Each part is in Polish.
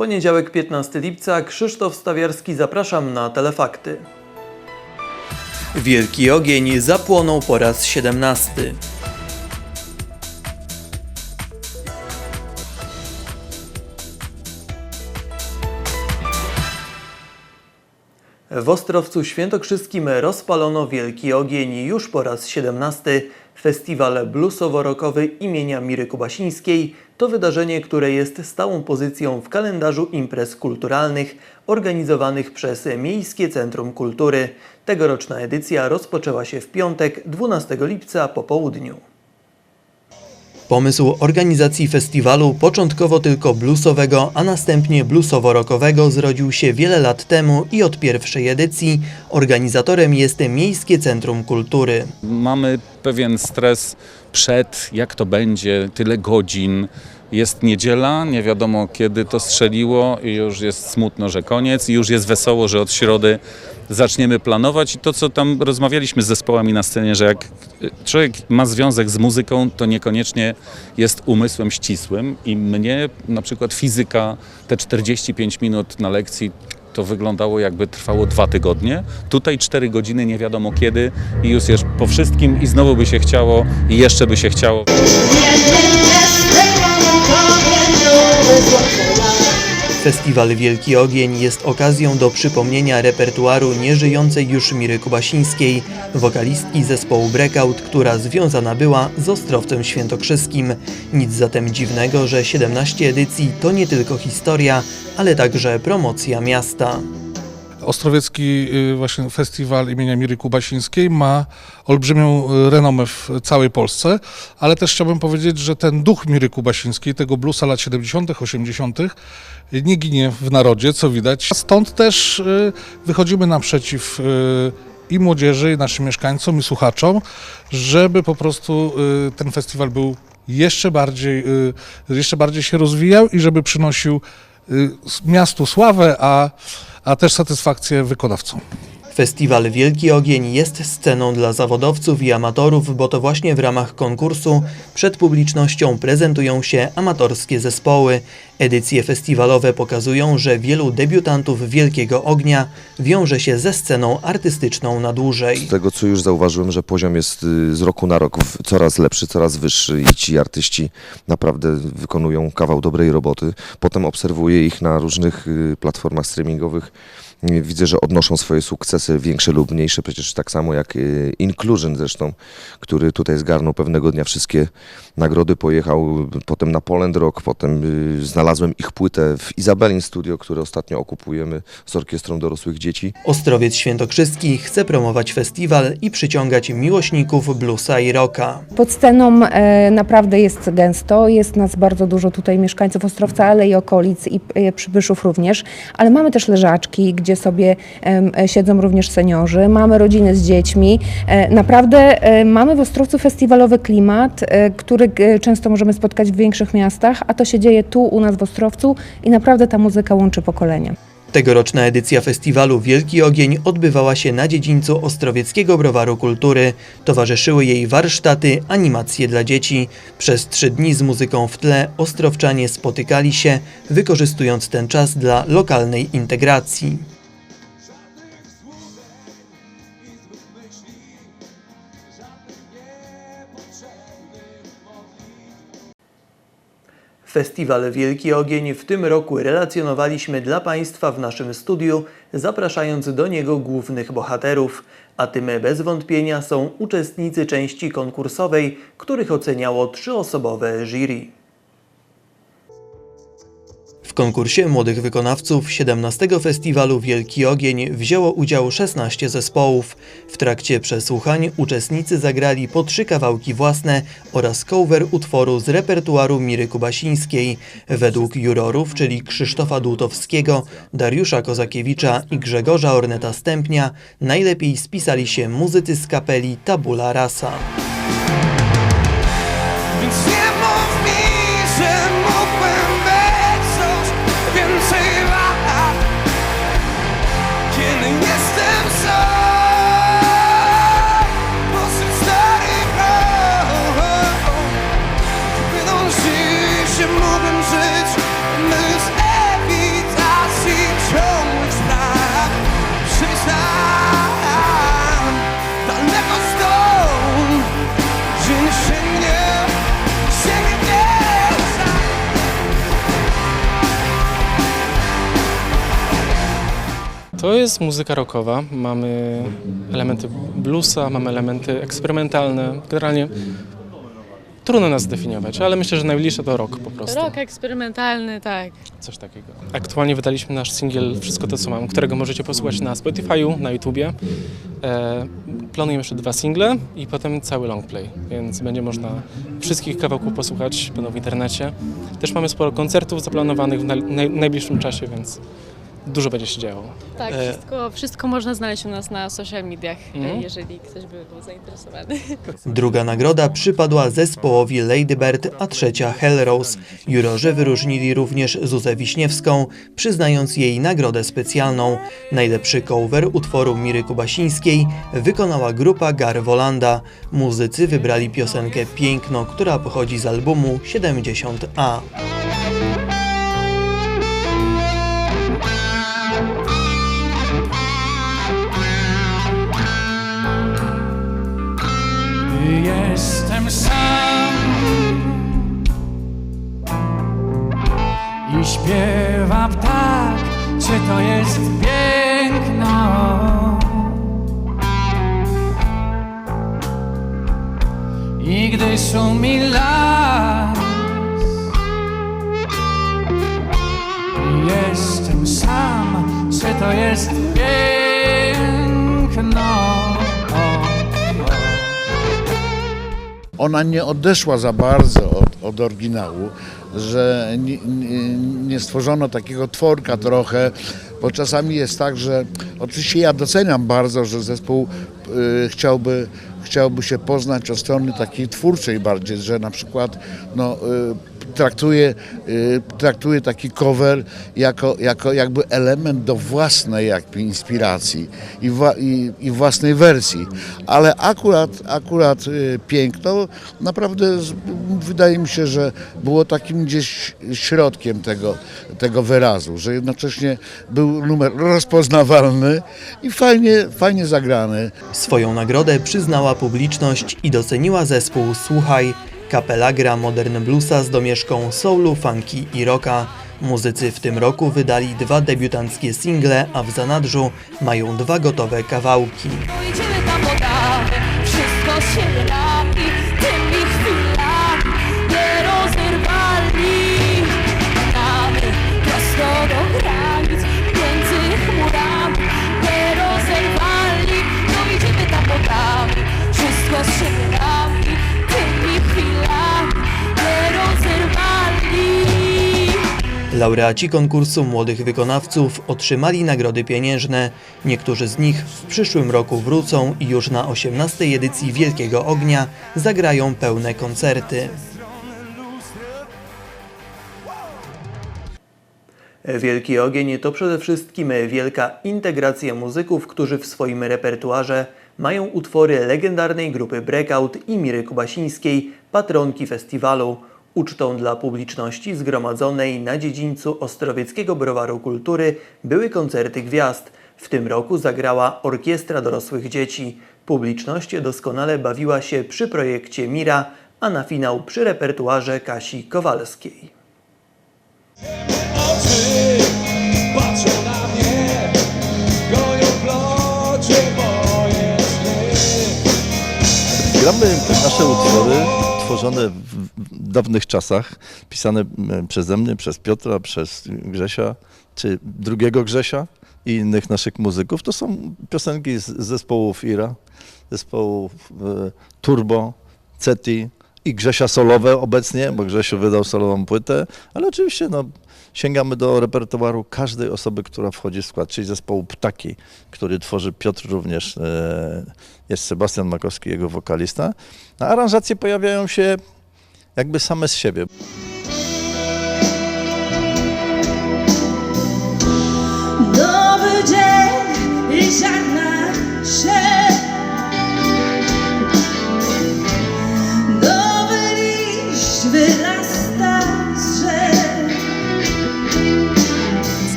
Poniedziałek 15 lipca, Krzysztof Stawiarski, zapraszam na Telefakty. Wielki ogień zapłonął po raz 17. W Ostrowcu Świętokrzyskim rozpalono Wielki Ogień już po raz 17. Festiwal bluesowo-rockowy imienia Miry Kubasińskiej to wydarzenie, które jest stałą pozycją w kalendarzu imprez kulturalnych organizowanych przez Miejskie Centrum Kultury. Tegoroczna edycja rozpoczęła się w piątek 12 lipca po południu. Pomysł organizacji festiwalu, początkowo tylko bluesowego, a następnie bluesowo-rockowego, zrodził się wiele lat temu i od pierwszej edycji organizatorem jest Miejskie Centrum Kultury. Mamy pewien stres przed, jak to będzie, tyle godzin. Jest niedziela, nie wiadomo kiedy to strzeliło i już jest smutno, że koniec i już jest wesoło, że od środy zaczniemy planować i to, co tam rozmawialiśmy z zespołami na scenie, że jak człowiek ma związek z muzyką, to niekoniecznie jest umysłem ścisłym i mnie na przykład fizyka, te 45 minut na lekcji to wyglądało jakby trwało dwa tygodnie. Tutaj cztery godziny, nie wiadomo kiedy i już jest po wszystkim i znowu by się chciało i jeszcze by się chciało. Festiwal Wielki Ogień jest okazją do przypomnienia repertuaru nieżyjącej już Miry Kubasińskiej, wokalistki zespołu Breakout, która związana była z Ostrowcem Świętokrzyskim. Nic zatem dziwnego, że 17 edycji to nie tylko historia, ale także promocja miasta. Ostrowiecki y, właśnie festiwal imienia Miry Kubasińskiej ma olbrzymią y, renomę w całej Polsce, ale też chciałbym powiedzieć, że ten duch Miry Kubasińskiej, tego bluesa lat 70., 80., nie ginie w narodzie, co widać. Stąd też y, wychodzimy naprzeciw i młodzieży, i naszym mieszkańcom, i słuchaczom, żeby po prostu ten festiwal był jeszcze bardziej, jeszcze bardziej się rozwijał i żeby przynosił miastu sławę, a a też satysfakcję wykonawcom. Festiwal Wielki Ogień jest sceną dla zawodowców i amatorów, bo to właśnie w ramach konkursu przed publicznością prezentują się amatorskie zespoły. Edycje festiwalowe pokazują, że wielu debiutantów Wielkiego Ognia wiąże się ze sceną artystyczną na dłużej. Z tego co już zauważyłem, że poziom jest y, z roku na rok coraz lepszy, coraz wyższy i ci artyści naprawdę wykonują kawał dobrej roboty. Potem obserwuję ich na różnych y, platformach streamingowych. Widzę, że odnoszą swoje sukcesy, większe lub mniejsze, przecież tak samo jak y, Inclusion zresztą, który tutaj zgarnął pewnego dnia wszystkie nagrody, pojechał potem na Poland Rock, potem y, znalazłem ich płytę w Izabelin Studio, które ostatnio okupujemy z Orkiestrą Dorosłych Dzieci. Ostrowiec Świętokrzyski chce promować festiwal i przyciągać miłośników bluesa i rocka. Pod sceną e, naprawdę jest gęsto, jest nas bardzo dużo tutaj mieszkańców Ostrowca, ale i okolic i e, przybyszów również, ale mamy też leżaczki, gdzie sobie em, e, siedzą również seniorzy, mamy rodziny z dziećmi. E, naprawdę e, mamy w Ostrowcu festiwalowy klimat, który często możemy spotkać w większych miastach, a to się dzieje tu u nas w Ostrowcu i naprawdę ta muzyka łączy pokolenia. Tegoroczna edycja festiwalu Wielki Ogień odbywała się na dziedzińcu Ostrowieckiego Browaru Kultury. Towarzyszyły jej warsztaty, animacje dla dzieci. Przez trzy dni z muzyką w tle ostrowczanie spotykali się, wykorzystując ten czas dla lokalnej integracji. Festiwal Wielki Ogień w tym roku relacjonowaliśmy dla Państwa w naszym studiu, zapraszając do niego głównych bohaterów, a tym bez wątpienia są uczestnicy części konkursowej, których oceniało trzyosobowe jury. Konkursie młodych wykonawców 17 festiwalu Wielki Ogień wzięło udział 16 zespołów. W trakcie przesłuchań uczestnicy zagrali po trzy kawałki własne oraz cover utworu z repertuaru Miry Kubasińskiej. Według jurorów, czyli Krzysztofa Dłutowskiego, Dariusza Kozakiewicza i Grzegorza Orneta Stępnia, najlepiej spisali się muzycy z kapeli Tabula Rasa. To jest muzyka rockowa. Mamy elementy bluesa, mamy elementy eksperymentalne. Generalnie trudno nas zdefiniować, ale myślę, że najbliższe to rock po prostu. Rok eksperymentalny, tak. Coś takiego. Aktualnie wydaliśmy nasz singiel Wszystko to, co mam, którego możecie posłuchać na Spotify'u, na YouTubie. E, planujemy jeszcze dwa single i potem cały longplay, więc będzie można wszystkich kawałków posłuchać, będą w internecie. Też mamy sporo koncertów zaplanowanych w naj, naj, najbliższym czasie, więc dużo będzie się działo. Tak, E. wszystko, wszystko można znaleźć u nas na social mediach, e, jeżeli ktoś by był zainteresowany. Druga nagroda przypadła zespołowi Ladybird, a trzecia Hellrose. Jurorzy wyróżnili również Zuzę Wiśniewską, przyznając jej nagrodę specjalną. Najlepszy cover utworu Miry Kubasińskiej wykonała grupa Garwolanda. Muzycy wybrali piosenkę Piękno, która pochodzi z albumu 70A. I śpiewa ptak, czy to jest piękno? I gdy szumi las, jestem sam, czy to jest piękno? ona nie odeszła za bardzo od, od oryginału, że nie, nie, nie stworzono takiego tworka trochę, bo czasami jest tak, że oczywiście ja doceniam bardzo, że zespół y, chciałby, chciałby się poznać od strony takiej twórczej bardziej, że na przykład no, y, traktuje, y, traktuje taki cover jako, jako jakby element do własnej jakby inspiracji i, wła, i, i własnej wersji. Ale akurat, akurat y, piękno naprawdę wydaje mi się, że było takim gdzieś środkiem tego, tego wyrazu, że jednocześnie był numer rozpoznawalny i fajnie, fajnie zagrany. Swoją nagrodę przyznała publiczność i doceniła zespół Słuchaj. Kapela gra modern bluesa z domieszką soulu, funky i rocka. Muzycy w tym roku wydali dwa debiutanckie single, a w zanadrzu mają dwa gotowe kawałki. Tam wszystko się napi Laureaci konkursu młodych wykonawców otrzymali nagrody pieniężne. Niektórzy z nich w przyszłym roku wrócą i już na 18 edycji Wielkiego Ognia zagrają pełne koncerty. Wielki Ogień to przede wszystkim wielka integracja muzyków, którzy w swoim repertuarze mają utwory legendarnej grupy Breakout i Miry Kubasińskiej, patronki festiwalu. Ucztą dla publiczności zgromadzonej na dziedzińcu Ostrowieckiego Browaru Kultury były koncerty gwiazd. W tym roku zagrała Orkiestra Dorosłych Dzieci. Publiczność doskonale bawiła się przy projekcie Mira, a na finał przy repertuarze Kasi Kowalskiej. Oczy patrzą na mnie, goją w locie moje sny. Gramy nasze utwory tworzone w dawnych czasach, pisane m, przeze mnie, przez Piotra, przez Grzesia, czy drugiego Grzesia i innych naszych muzyków. To są piosenki z z zespołów Ira, zespołów e, Turbo, Ceti i Grzesia solowe obecnie, bo Grzesiu wydał solową płytę, ale oczywiście no, sięgamy do repertuaru każdej osoby, która wchodzi w skład, czyli zespołu Ptaki, który tworzy Piotr również, e, jest Sebastian Makowski, jego wokalista. A aranżacje pojawiają się jakby same z siebie.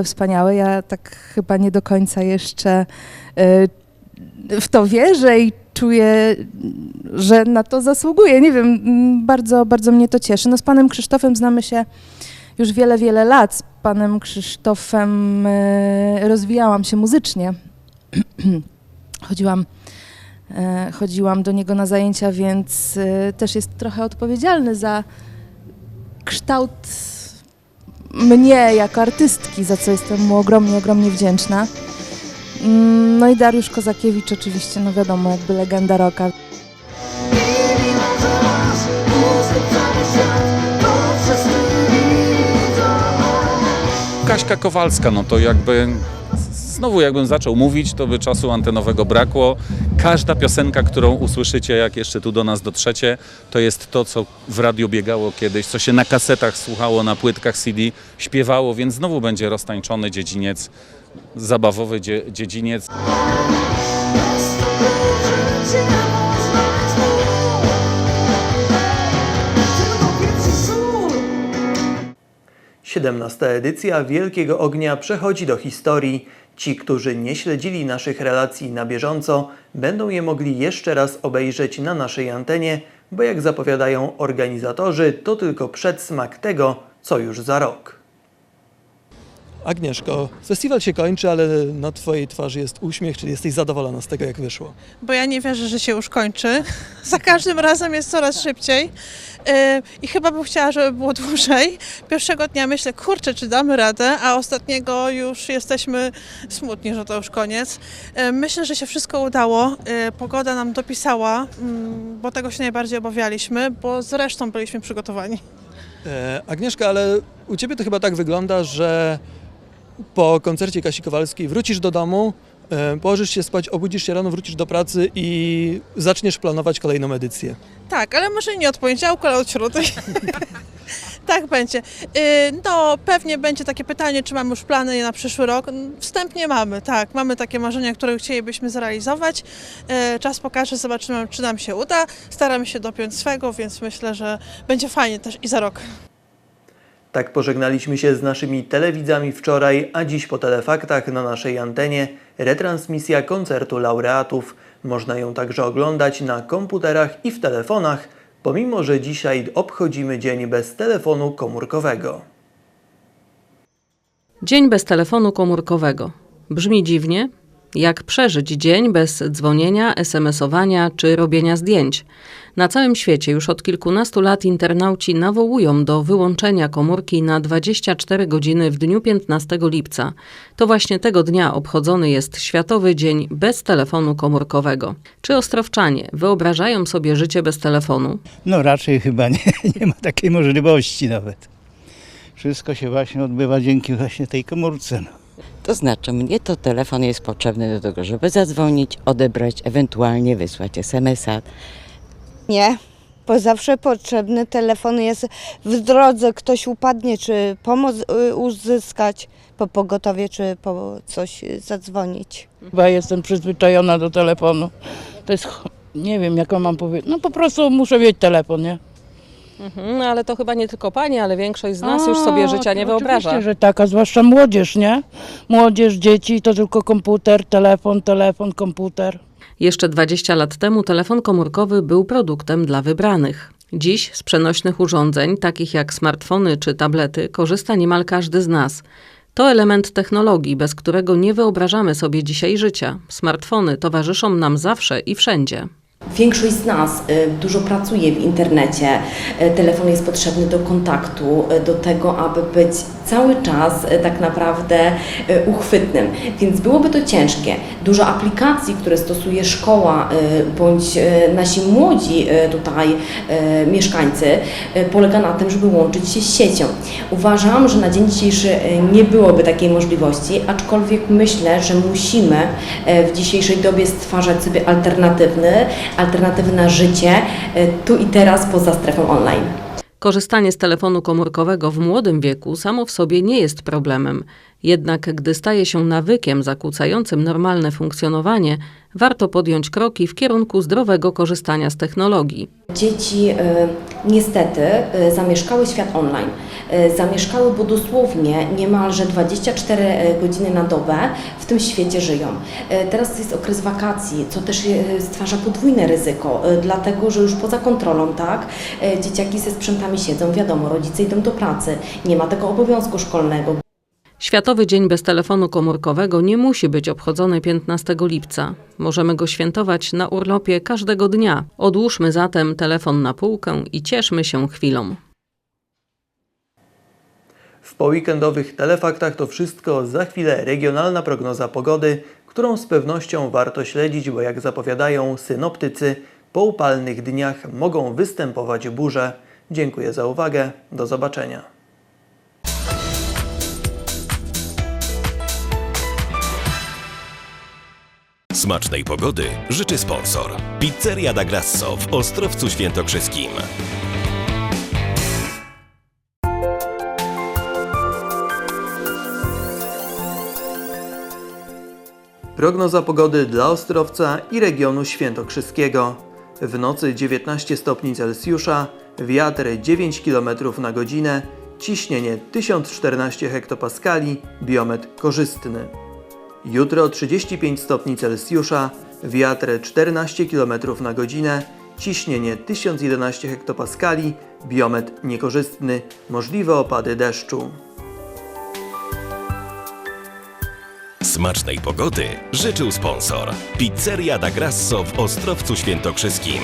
Ogóle wspaniałe. Ja tak chyba nie do końca jeszcze e, w to wierzę i czuję, że na to zasługuję. Nie wiem, mm, bardzo, bardzo mnie to cieszy. No z panem Krzysztofem znamy się już wiele, wiele lat. panem Krzysztofem e, rozwijałam się muzycznie. chodziłam, e, chodziłam do niego na zajęcia, więc też jest trochę odpowiedzialny za kształt mnie jako artystki, za co jestem mu ogromnie, ogromnie wdzięczna. Mm, No i Dariusz Kozakiewicz oczywiście, no wiadomo, jakby legenda rocka. Kaśka Kowalska, no to jakby znowu jakbym zaczął mówić, to by czasu antenowego brakło. Każda piosenka, którą usłyszycie, jak jeszcze tu do nas dotrzecie, to jest to, co w radiu biegało kiedyś, co się na kasetach słuchało, na płytkach CD śpiewało, więc znowu będzie roztańczony dziedziniec, zabawowy dzie, dziedziniec. Siedemnasta edycja Wielkiego Ognia przechodzi do historii. Ci, którzy nie śledzili naszych relacji na bieżąco, będą je mogli jeszcze raz obejrzeć na naszej antenie, bo jak zapowiadają organizatorzy, to tylko przedsmak tego, co już za rok. Agnieszko, festiwal się kończy, ale na Twojej twarzy jest uśmiech, czyli jesteś zadowolona z tego, jak wyszło. bo ja nie wierzę, że się już kończy. Za każdym razem jest coraz szybciej Yy, i chyba bym chciała, żeby było dłużej. Pierwszego dnia myślę, kurczę, czy damy radę, a ostatniego już jesteśmy smutni, że to już koniec. Yy, Myślę, że się wszystko udało. Yy, Pogoda nam dopisała, mm, bo tego się najbardziej obawialiśmy, bo zresztą byliśmy przygotowani. E, Agnieszka, ale u Ciebie to chyba tak wygląda, że po koncercie Kasi Kowalskiej wrócisz do domu, e, położysz się spać, obudzisz się rano, wrócisz do pracy i zaczniesz planować kolejną edycję. Tak, ale może nie od poniedziałku, ale od środy. tak będzie. Yy, No, pewnie będzie takie pytanie, czy mamy już plany na przyszły rok. Wstępnie mamy, tak. Mamy takie marzenia, które chcielibyśmy zrealizować. Yy, Czas pokaże, zobaczymy, czy nam się uda. Staramy się dopiąć swego, więc myślę, że będzie fajnie też i za rok. Tak pożegnaliśmy się z naszymi telewidzami wczoraj, a dziś po telefaktach na naszej antenie retransmisja koncertu laureatów. Można ją także oglądać na komputerach i w telefonach, pomimo że dzisiaj obchodzimy dzień bez telefonu komórkowego. Dzień bez telefonu komórkowego. Brzmi dziwnie? Jak przeżyć dzień bez dzwonienia, SMS-owania czy robienia zdjęć? Na całym świecie już od kilkunastu lat internauci nawołują do wyłączenia komórki na 24 godziny w dniu 15 lipca. To właśnie tego dnia obchodzony jest Światowy Dzień bez telefonu komórkowego. Czy ostrowczanie wyobrażają sobie życie bez telefonu? No raczej chyba nie, nie ma takiej możliwości nawet. Wszystko się właśnie odbywa dzięki właśnie tej komórce. No. To znaczy, mnie to telefon jest potrzebny do tego, żeby zadzwonić, odebrać, ewentualnie wysłać SMS-a. Nie, bo zawsze potrzebny telefon jest w drodze, ktoś upadnie, czy pomoc y, uzyskać po pogotowie, czy po coś zadzwonić. Chyba jestem przyzwyczajona do telefonu. To jest, nie wiem jak mam powiedzieć, no po prostu muszę mieć telefon, nie? Mhm, ale to chyba nie tylko pani, ale większość z nas już sobie życia nie wyobraża. Oczywiście, że tak, a zwłaszcza młodzież, nie? Młodzież, dzieci to tylko komputer, telefon, telefon, komputer. Jeszcze 20 lat temu telefon komórkowy był produktem dla wybranych. Dziś z przenośnych urządzeń, takich jak smartfony czy tablety, korzysta niemal każdy z nas. To element technologii, bez którego nie wyobrażamy sobie dzisiaj życia. Smartfony towarzyszą nam zawsze i wszędzie. Większość z nas y, dużo pracuje w internecie. Y, Telefon jest potrzebny do kontaktu, y, do tego, aby być cały czas y, tak naprawdę y, uchwytnym. Więc byłoby to ciężkie. Dużo aplikacji, które stosuje szkoła y, bądź nasi młodzi tutaj mieszkańcy, polega na tym, żeby łączyć się z siecią. Uważam, że na dzień dzisiejszy nie byłoby takiej możliwości, aczkolwiek myślę, że musimy w dzisiejszej dobie stwarzać sobie alternatywny, alternatywne życie y, tu i teraz poza strefą online. Korzystanie z telefonu komórkowego w młodym wieku samo w sobie nie jest problemem. Jednak gdy staje się nawykiem zakłócającym normalne funkcjonowanie, warto podjąć kroki w kierunku zdrowego korzystania z technologii. Dzieci y, niestety y, zamieszkały świat online. Y, zamieszkały, bo dosłownie niemalże 24 godziny na dobę w tym świecie żyją. Teraz jest okres wakacji, co też stwarza podwójne ryzyko, dlatego że już poza kontrolą, tak, dzieciaki ze sprzętami siedzą, wiadomo, rodzice idą do pracy, nie ma tego obowiązku szkolnego. Światowy Dzień bez telefonu komórkowego nie musi być obchodzony 15 lipca. Możemy go świętować na urlopie każdego dnia. Odłóżmy zatem telefon na półkę i cieszmy się chwilą. W poweekendowych telefaktach to wszystko. Za chwilę regionalna prognoza pogody, którą z pewnością warto śledzić, bo jak zapowiadają synoptycy, po upalnych dniach mogą występować burze. Dziękuję za uwagę. Do zobaczenia. Smacznej pogody życzy sponsor. Pizzeria da Grasso w Ostrowcu Świętokrzyskim. Prognoza pogody dla Ostrowca i regionu świętokrzyskiego. W nocy 19 stopni Celsjusza, wiatr 9 km na godzinę, ciśnienie 1014 hektopaskali, biometr korzystny. Jutro 35 stopni Celsjusza, wiatr 14 km na godzinę, ciśnienie 1011 hektopaskali, biometr niekorzystny, możliwe opady deszczu. Smacznej pogody życzył sponsor. Pizzeria da Grasso w Ostrowcu Świętokrzyskim.